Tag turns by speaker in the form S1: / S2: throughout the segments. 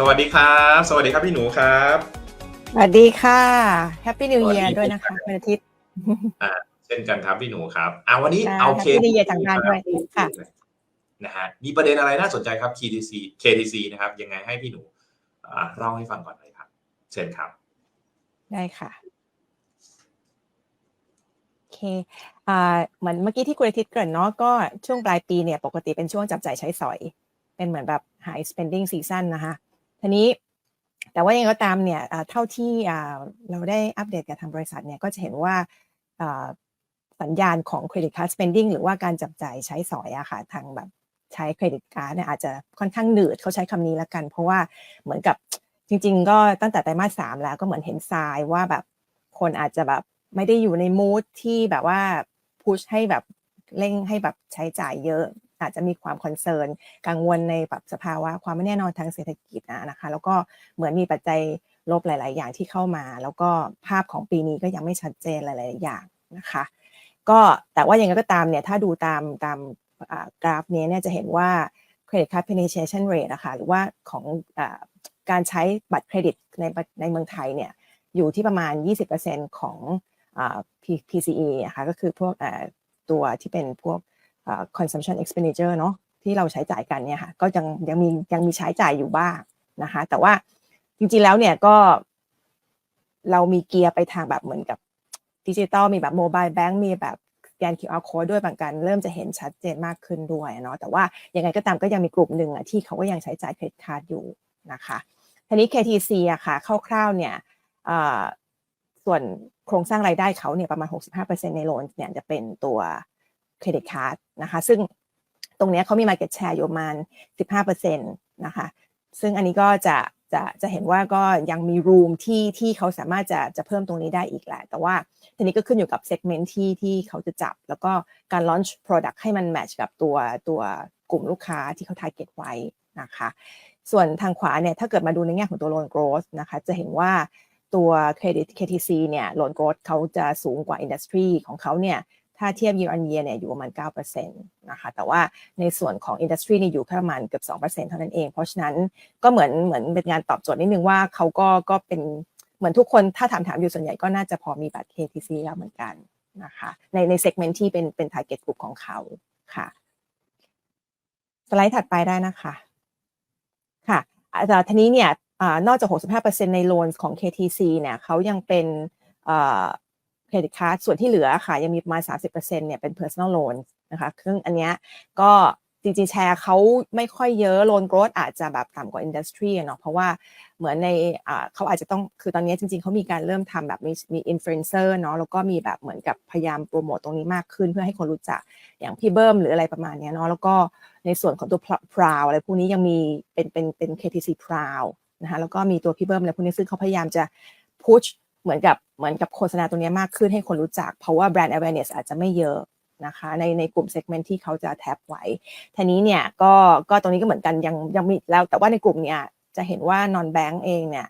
S1: สวัสดีครับ สวัสดีครับพี่หนูครับ
S2: สวัสดีค่ะแฮปปี้นิว
S1: สวัส
S2: เยี
S1: ดี
S2: ยร์ด้วยนะคะวันอาทิตย์
S1: อ่าเช่นกันครับพี่หนูครับอ่าวันนี้
S2: ค่ะ
S1: เอา
S2: Happy
S1: เค
S2: New Year ทางบ้านด้วยค่ะ
S1: นะฮะมีประเด็นอะไรน่าสนใจครับ KTC KTC นะครับ ยังไงให้พี่หนูอ่าเล่าให้ฟังก่อนเลยครับ เชิญครับ
S2: ได้ค่ะโอเคอ่าเหมือนเมื่อกี้ที่คุณอาทิตย์เกริ่นเนาะก็ช่วงปลายปีเนี่ย ปกติเป็นช่วงจับจ่ายใช้สอย เป็นเหมือนแบบ high spending season นะคะ ทีนี้แต่ว่ายังไงก็ตามเนี่ยเท่าที่เราได้อัปเดตกับทางบริษัทเนี่ยก็จะเห็นว่าสัญญาณของ credit card spending หรือว่าการจับจ่ายใช้สอยอะค่ะทางแบบใช้เครดิตการ์ดเนี่ยอาจจะค่อนข้างหนืดเขาใช้คำนี้ล้วกัน เพราะว่าเหมือนกับจริง ๆ ก็ตั้งแต่ไตรมาสสามแล้วก็เหมือนเห็นทรายว่าแบบคนอาจจะแบบไม่ได้อยู่ในมูทที่แบบว่าพุชให้แบบเร่งให้แบบใช้จ่ายเยอะ อาจจะมีความคอนเซิร์นกังวลในแบบสภาวะความไม่แน่นอนทางเศรษฐกิจนะนะคะ แล้วก็เหมือนมีปัจจัยลบหลาย ๆ อย่างที่เข้ามา แล้วก็ภาพของปีนี้ก็ยังไม่ชัดเจนหลาย ๆ อย่างนะคะ ก็แต่ว่าอย่างไรก็ตามเนี่ยถ้าดูตามตามกราฟนี้เนี่ยจะเห็นว่า credit card penetration rate นะคะหรือว่าของอการใช้บัตรเครดิตในในเมืองไทยเนี่ยอยู่ที่ประมาณ 20%ของอ P- PCE นะคะก็คือพวกตัวที่เป็นพวก consumption expenditure เนาะที่เราใช้จ่ายกันเนี่ยค่ะก็ยังยังมียังมีใช้จ่ายอยู่บ้างนะคะ แต่ว่าจริงๆแล้วเนี่ยก็ เรามีเกียร์ไปทางแบบเหมือนกับดิจิตอลมีแบบโมบายแบงก์มีแบบแกน QR code ด้วยบางการเริ่มจะเห็นชัดเจนมากขึ้นด้วยเนาะแต่ว่ายังไงก็ตามก็ยังมีกลุ่มหนึ่งอะที่เขาก็ยังใช้จ่ายเครดิตการ์ดอยู่นะคะทีนี้ KTC อะค่ะคร่าวๆเนี่ยส่วนโครงสร้างรายได้เขาเนี่ยประมาณ 65%ในโลนเนี่ยจะเป็นตัว เครดิตการ์ดนะคะซึ่งตรงนี้เขามี market share อยู่ประมาณ 15%นะคะซึ่งอันนี้ก็จะจะจะเห็นว่าก็ยังมีรูมที่ที่เขาสามารถจะจะเพิ่มตรงนี้ได้อีกแหละ แต่ว่าทีนี้ก็ขึ้นอยู่กับเซกเมนต์ที่ที่เขาจะจับ แล้วก็การ launch product ให้มันแมทช์กับตัวตัวกลุ่มลูกค้าที่เขา target ไว้นะคะ ส่วนทางขวาเนี่ยถ้าเกิดมาดูในแง่ของตัว loan growth นะคะจะเห็นว่าตัว credit KTC เนี่ย loan growth เขาจะสูงกว่า industry ของเขาเนี่ย ถ้าเทียบ year on year เนี่ยอยู่ประมาณ9%นะคะแต่ว่าในส่วนของ industry เนี่ยอยู่แค่ประมาณเกือบ2%เท่านั้นเอง เพราะฉะนั้นก็เหมือนเหมือนเป็นงานตอบโจทย์นิดนึงว่าเขาก็ก็เป็นเหมือนทุกคนถ้าถามถามอยู่ส่วนใหญ่ก็น่าจะพอมีบัตร KTC แล้วเหมือนกันนะคะในใน segment ที่เป็นเป็น target group ของเขาค่ะสไลด์ถัดไปได้นะคะค่ะแต่ทีนี้เนี่ยอนอกจาก 65%ในโลนของ KTC เนี่ยเขายังเป็น รดิตการ์ดส่วนที่เหลือค่ะ ยังมีประมาณ 30%เนี่ยเป็น personal loan นะคะซึ่งอันเนี้ยก็จริงๆแชร์เขาไม่ค่อยเยอะโลนโกรดอาจจะแบบต่ำกว่าอินดัสทรีเนาะเพราะว่าเหมือนในอ่าเขาอาจจะต้องคือตอนนี้จริงๆเขามีการเริ่มทำแบบมีมีอินฟลูเอนเซอร์เนาะแล้วก็มีแบบเหมือนกับพยายามโปรโมตตรงนี้มากขึ้นเพื่อให้คนรู้จักอย่างพี่เบิ้มหรืออะไรประมาณเนี้ยเนาะแล้วก็ในส่วนของตัวพราวอะไรพวกนี้ยังมีเป็นเป็นเป็น KTC Proud นะคะแล้วก็มีตัวพี่เบิ้มอะไรพวกนี้ซึ่งเขาพยายามจะพุช เหมือนกับเหมือนกับโฆษณาตรงนี้มากขึ้นให้คนรู้จัก เพราะว่าแบรนด์ awareness อาจจะไม่เยอะนะคะในในกลุ่ม segment ที่เขาจะแท็บไว้ทีนี้เนี่ยก็ก็ตรงนี้ก็เหมือนกันยังยังมีแล้ว แต่ว่าในกลุ่มเนี่ยจะเห็นว่า non bank เองเนี่ย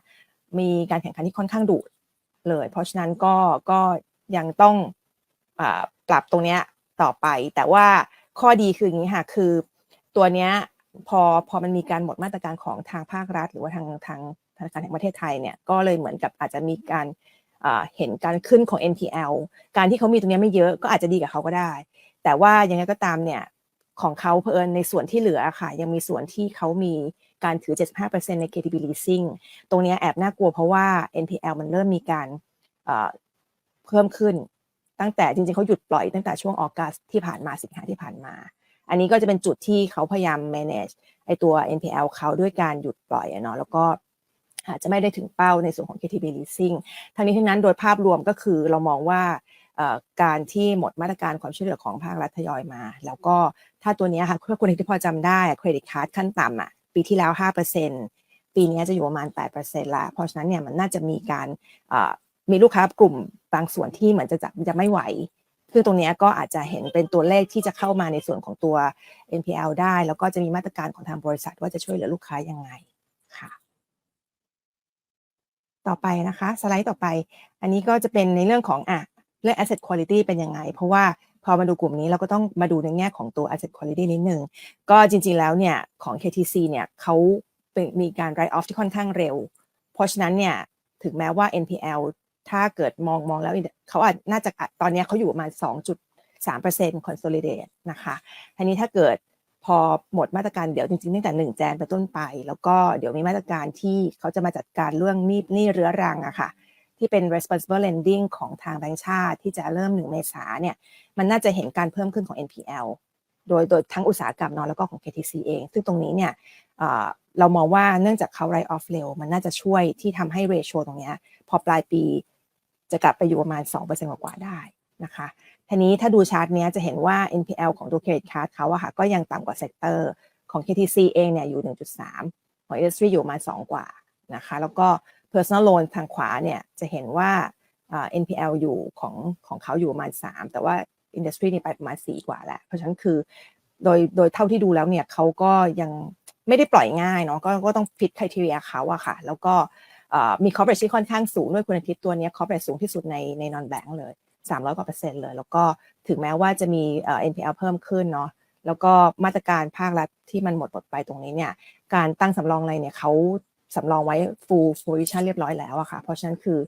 S2: มีการแข่งขันที่ค่อนข้างดุเลย เพราะฉะนั้นก็ก็ยังต้องอปรับตรงนี้ต่อไป แต่ว่าข้อดีคืออย่างนี้ค่ะคือตัวเนี้ยพอพอมันมีการหมดมาตรการของทางภาครัฐ หรือว่าทางทาง ธนาคารแห่งประเทศไทยเนี่ยก็เลยเหมือนกับอาจจะมีการเห็นการขึ้นของ NPL การที่เขามีตรงเนี้ยไม่เยอะก็อาจจะดีกับเขาก็ได้ แต่ว่ายังไงก็ตามเนี่ยของเขาเพอิญในส่วนที่เหลือค่ะ ยังมีส่วนที่เขามีการถือ 75%ใน KTB leasing ตรงเนี้ยแอบน่ากลัวเพราะว่า NPL มันเริ่มมีการเพิ่มขึ้น ตั้งแต่จริงๆเขาหยุดปล่อยตั้งแต่ช่วงออกัสที่ผ่านมาสิงหาที่ผ่านมา อันนี้ก็จะเป็นจุดที่เขาพยายาม manage ไอตัว NPL เขาด้วยการหยุดปล่อยเนาะแล้วก็ อาจจะไม่ได้ถึงเป้าในส่วนของ KTB leasing ทั้งนี้ทั้งนั้นโดยภาพรวมก็คือเรามองว่าการที่หมดมาตรการความช่วยเหลือของภาครัฐทยอยมา แล้วก็ถ้าตัวนี้ค่ะถ้าคุณที่พอจำได้เครดิตการ์ดขั้นต่ำอะปีที่แล้ว 5%ปีนี้จะอยู่ประมาณ 8%ละเพราะฉะนั้นเนี่ยมันน่าจะมีการมีลูกค้ากลุ่มบางส่วนที่เหมือนจะจะจะไม่ไหวซึ่งตรงนี้ก็อาจจะเห็นเป็นตัวเลขที่จะเข้ามาในส่วนของตัว NPL ได้ แล้วก็จะมีมาตรการของทางบริษัทว่าจะช่วยเหลือลูกค้ายังไง ต่อไปนะคะ สไลด์ต่อไป อันนี้ก็จะเป็นในเรื่องของอะเรื่อง asset quality เป็นยังไง เพราะว่าพอมาดูกลุ่มนี้เราก็ต้องมาดูในแง่ของตัว asset quality นิดนึง ก็จริงๆแล้วเนี่ยของ KTC เนี่ยเขาเป็นมีการ write off ที่ค่อนข้างเร็ว เพราะฉะนั้นเนี่ยถึงแม้ว่า NPL ถ้าเกิดมองมองแล้วเขาอาจน่าจะตอนนี้เขาอยู่ประมาณ 2.3% consolidate นะคะทีนี้ถ้าเกิด พอหมดมาตรการเดี๋ยวจริงๆตั้งแต่1แจนเป็นต้นไป แล้วก็เดี๋ยวมีมาตรการที่เขาจะมาจัดการเรื่องนี้นี้เรื้อรังอะค่ะ ที่เป็น responsible lending ของทางแบงก์ชาติที่จะเริ่มหนึ่งเมษาเนี่ย มันน่าจะเห็นการเพิ่มขึ้นของ NPL โดยโดยทั้งอุตสาหกรรมนอะแล้วก็ของ KTC เอง ซึ่งตรงนี้เนี่ยเรามองว่าเนื่องจากเขา write off เร็ว มันน่าจะช่วยที่ทำให้ ratio ตรงเนี้ยพอปลายปีจะกลับไปอยู่ประมาณ 2%กว่าได้ นะคะทีนี้ถ้าดูชาร์ตนี้จะเห็นว่า NPL ของตัว credit card เขาอะค่ะก็ยังต่ำกว่าเซกเตอร์ของ KTC เองเนี่ยอยู่ 1.3 ของ industry อยู่มา2 กว่านะคะแล้วก็ personal loan ทางขวาเนี่ยจะเห็นว่า NPL อยู่ของของเขาอยู่ประมาณ 3 แต่ว่า industry นี่ไปประมาณ 4 กว่าแล้ว เพราะฉะนั้นคือโดยโดยเท่าที่ดูแล้วเนี่ยเขาก็ยังไม่ได้ปล่อยง่ายเนาะก็ก็ต้องฟิต criteria เขาอะค่ะ แล้วก็มี coverage ที่ค่อนข้างสูงด้วยคุณอาทิตย์ตัวนี้ coverage สูงที่สุดในใน non bank เลย 300กว่าเปอร์เซ็นต์เลย แล้วก็ถึงแม้ว่าจะมี NPL เพิ่มขึ้นเนาะแล้วก็มาตรการภาครัฐที่มันหมดหมดไปตรงนี้เนี่ยการตั้งสำรองอะไรเนี่ยเขาสำรองไว้ full provision เรียบร้อยแล้วอะค่ะ เพราะฉะนั้นคือ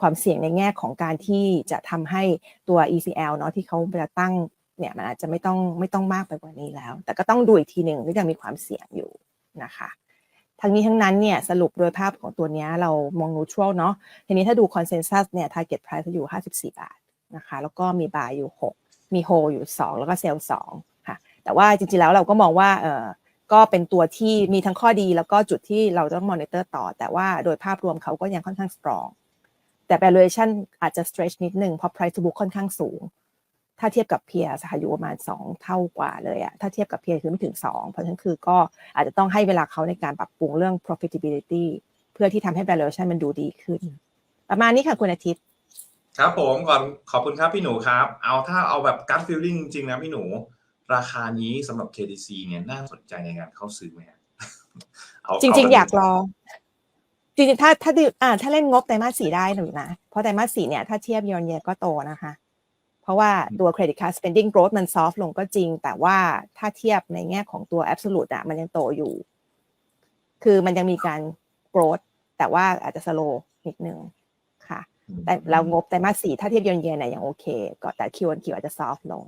S2: ความเสี่ยงในแง่ของการที่จะทำให้ตัว ECL เนาะที่เขาจะตั้งเนี่ยมันอาจจะไม่ต้องไม่ต้องมากไปกว่านี้แล้ว แต่ก็ต้องดูอีกทีหนึ่งก็ยังมีความเสี่ยงอยู่นะคะทั้งนี้ทั้งนั้นเนี่ยสรุปโดยภาพของตัวนี้เรามอง neutral เนาะทีนี้ถ้าดู consensus เนี่ย target price จะอยู่ 54 บาท นะคะ แล้วก็มีบายอยู่ 6 มีโฮอยู่ 2 แล้วก็เซลล์2ค่ะ แต่ว่าจริงๆแล้วเราก็มองว่าเออก็เป็นตัวที่มีทั้งข้อดีแล้วก็จุดที่เราต้องมอนิเตอร์ต่อ แต่ว่าโดยภาพรวมเขาก็ยังค่อนข้าง strong แต่ valuation อาจจะ stretch นิดนึงเพราะ price to book ค่อนข้างสูง ถ้าเทียบกับเพียร์ค่ะอยู่ประมาณ 2 เท่ากว่าเลยอะถ้าเทียบกับเพียร์คือไม่ถึง 2 เพราะฉะนั้นคือก็อาจจะต้องให้เวลาเขาในการปรับปรุงเรื่อง profitability เพื่อที่ทำให้ valuation มันดูดีขึ้น ประมาณนี้ค่ะคุณอาทิตย์
S1: ครับผมก่อนขอบคุณครับพี่หนูครับ เอาถ้าเอาแบบ gut feeling จริงๆนะพี่หนู ราคานี้สำหรับ KTC เนี่ยน่าสนใจในการเข้าซื้อไหมเอา
S2: จริง ๆ อยากลองจริงๆถ้าถ้าอ่าถ้าเล่นงบไตรมาสสี่ได้หนูนะ เพราะไตรมาสสี่เนี่ยถ้าเทียบยอนเยก็โตนะคะ เพราะว่าตัว credit card spending growth มัน soft ลงก็จริง แต่ว่าถ้าเทียบในแง่ของตัว absolute อะมันยังโตอยู่ คือมันยังมีการ growth แต่ว่าอาจจะ slow นิดนึงค่ะ แต่เรางบไตรมาสสี่ถ้าเทียบยอนเยเนี่ยยังโอเค ก็แต่คิวคิวอาจจะ soft ลง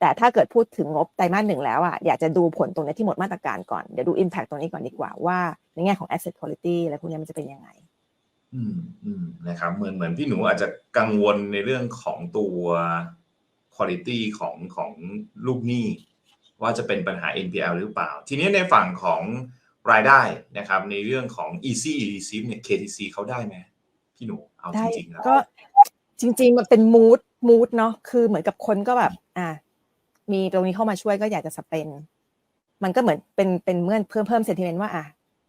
S2: แต่ถ้าเกิดพูดถึงงบไตรมาสหนึ่งแล้วอะอยากจะดูผลตรงนี้ที่หมดมาตรการก่อน เดี๋ยวดู impact ตรงนี้ก่อนดีกว่าว่าในแง่ของ asset quality อะไรพวกนี้มันจะเป็นยังไง
S1: อืมอืมนะครับเหมือนเหมือนพี่หนูอาจจะกังวลในเรื่องของตัว quality ของของลูกหนี้ ว่าจะเป็นปัญหา NPL หรือเปล่า ทีนี้ในฝั่งของรายได้นะครับ ในเรื่องของ easy receive เนี่ย KTC เขาได้ไหมพี่หนู เอาจริงๆแล้ว
S2: ก็จริง ๆ มันเป็น mood mood เนาะคือเหมือนกับคนก็แบบ อ่า มีตรงนี้เข้ามาช่วยก็อยากจะสเปน มันก็เหมือนเป็นเป็นเมื่อเพิ่มเพิ่มเซนติเมนต์ว่า อะ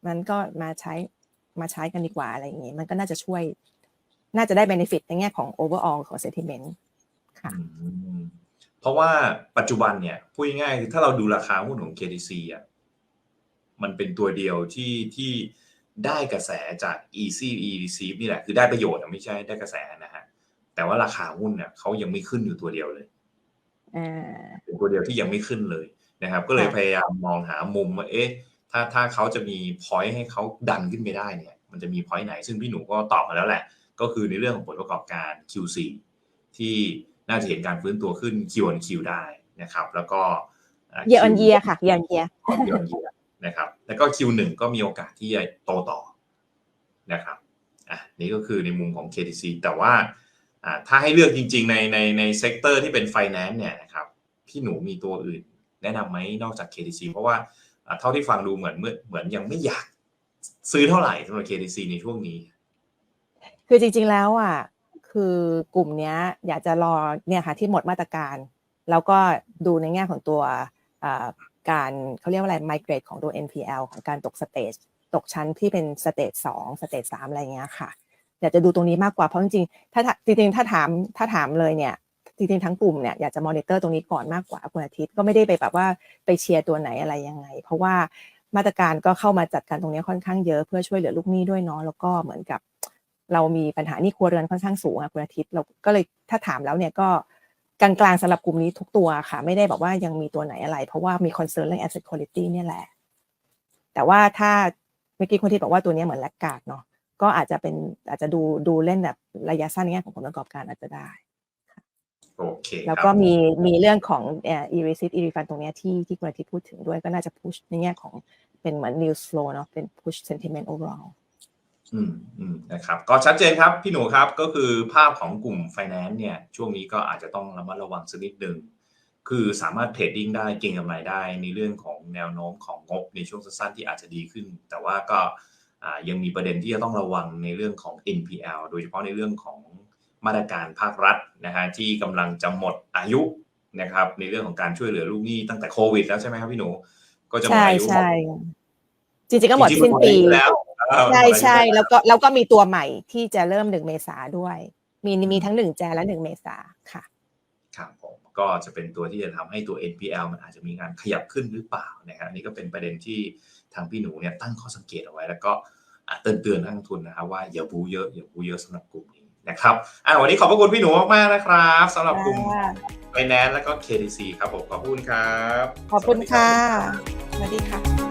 S2: มันก็มาใช้มาใช้กันดีกว่าอะไรอย่างงี้ มันก็น่าจะช่วย น่าจะได้ benefit ในแง่ของ overall ของ sentiment ค่ะ
S1: เพราะว่าปัจจุบันเนี่ยพูดง่ายๆคือถ้าเราดูราคาหุ้นของ KTC อะมันเป็นตัวเดียวที่ที่ ได้กระแสจาก easy e receive นี่แหละ คือได้ประโยชน์ไม่ใช่ได้กระแสนะฮะ แต่ว่าราคาหุ้นเนี่ยเขายังไม่ขึ้นอยู่ตัวเดียวเลยเป็นตัวเดียวที่ยังไม่ขึ้นเลยนะครับ ก็เลยพยายามมองหามุมว่าเอ๊ะ ถ้าถ้าเขาจะมีพอยต์ให้เขาดันขึ้นไปได้เนี่ย มันจะมีพอยต์ไหน ซึ่งพี่หนูก็ตอบมาแล้วแหละ ก็คือในเรื่องของผลประกอบการ Q4 ที่น่าจะเห็นการฟื้นตัวขึ้น Q on Q ได้นะครับ แล้วก็
S2: year on year ค่ะ year on year
S1: year on year น นะครับ แล้วก็ Q1 ก็มีโอกาสที่จะโตต่อนะครับอะนี่ก็คือในมุมของ KTC แต่ว่าถ้าให้เลือกจริง ๆ ในในในเซกเตอร์ที่เป็น finance เนี่ยนะครับพี่หนูมีตัวอื่นแนะนำไหมนอกจาก KTC เพราะว่าเท่าที่ฟังดูเหมือนเหมือนยังไม่อยากซื้อเท่าไหร่สำหรับ KTC ในช่วงนี้
S2: คือจริง ๆ แล้วอะคือกลุ่มเนี้ยอยากจะรอเนี่ยค่ะที่หมดมาตรการ แล้วก็ดูในแง่ของตัว การเขาเรียกว่าอะไร migrate ของตัว NPL ของการตกสเตจตกชั้นที่เป็นสเตจสองสเตจสามอะไรเงี้ยค่ะอยากจะดูตรงนี้มากกว่าเพราะจริงๆถ้าจริงๆถ้าถามถ้าถามเลยเนี่ยจริงๆทั้งกลุ่มเนี่ยอยากจะมอนิเตอร์ตรงนี้ก่อนมากกว่าคุณอาทิตย์ก็ไม่ได้ไปแบบว่าไปเชียร์ตัวไหนอะไรยังไง เพราะว่ามาตรการก็เข้ามาจัดการตรงนี้ค่อนข้างเยอะเพื่อช่วยเหลือลูกหนี้ด้วยเนาะแล้วก็เหมือนกับ เรามีปัญหานี่ครัวเรือนค่อนข้างสูงอะคุณอาทิตย์เราก็เลยถ้าถามแล้วเนี่ยก็ กลางๆสำหรับกลุ่มนี้ทุกตัวค่ะ ไม่ได้บอกว่ายังมีตัวไหนอะไร เพราะว่ามีคอนเซิร์นเรื่อง asset quality เนี่ยแหละ แต่ว่าถ้าเมื่อกี้คุณที่บอกว่าตัวเนี้ยเหมือนแลกกาดเนาะก็อาจจะเป็นอาจจะดูดูเล่นแบบระยะสั้นในแง่ของผลประกอบการอาจจะได้
S1: โอเค
S2: แล้ว
S1: ครับ
S2: ก็มีมีเรื่องของเอ่อ e receipt e refund ตรงเนี้ยที่ที่คุณอาทิตย์พูดถึงด้วยก็น่าจะ push ในแง่ของเป็นเหมือน news flow เนาะเป็น push sentiment overall
S1: อืมอืมนะครับก็ชัดเจนครับพี่หนูครับก็คือภาพของกลุ่ม Finance เนี่ยช่วงนี้ก็อาจจะต้องระมัดระวังสักนิดหนึ่งคือสามารถเทรดดิ้งได้เก็งกำไรได้ในเรื่องของแนวโน้มของงบในช่วงสั้นๆที่อาจจะดีขึ้น แต่ว่าก็อ่ายังมีประเด็นที่จะต้องระวังในเรื่องของ NPL โดยเฉพาะในเรื่องของมาตรการภาครัฐนะฮะที่กำลังจะหมดอายุนะครับในเรื่องของการช่วยเหลือลูกหนี้ตั้งแต่โควิดแล้วใช่ไหมครับพี่หนู ก็จะหมด
S2: ใช่
S1: อายุ
S2: ใช่จริงๆก็หมด
S1: จริงๆ
S2: สิ้นปี
S1: หมดอายุแล้วเออ
S2: ใช่
S1: หมดอายุ
S2: ใช่
S1: แล้
S2: แล้ววก็แล้วก็มีตัวใหม่ที่จะเริ่มหนึ่งเมษาด้วย มีมีทั้งหนึ่งแจนและหนึ่งเมษาค่ะ
S1: ครับผมก็จะเป็นตัวที่จะทำให้ตัว NPL มันอาจจะมีการขยับขึ้นหรือเปล่านะครับอันนี่ก็เป็นประเด็นที่ทางพี่หนูเนี่ยตั้งข้อสังเกตเอาไว้ แล้วก็อะเตือนเตือนนักลงทุนนะครับว่าอย่าบูเยอะอย่าบูเยอะสำหรับกลุ่มนี้นะครับอะวันนี้ขอบพระคุณพี่หนูมากๆนะครับสำหรับกลุ่ม
S2: ค่ะ
S1: ไฟแนนซ์และก็ KDC ครับผมขอบคุณครับ
S2: ขอบคุณค่ะ
S1: สวัสดีรับ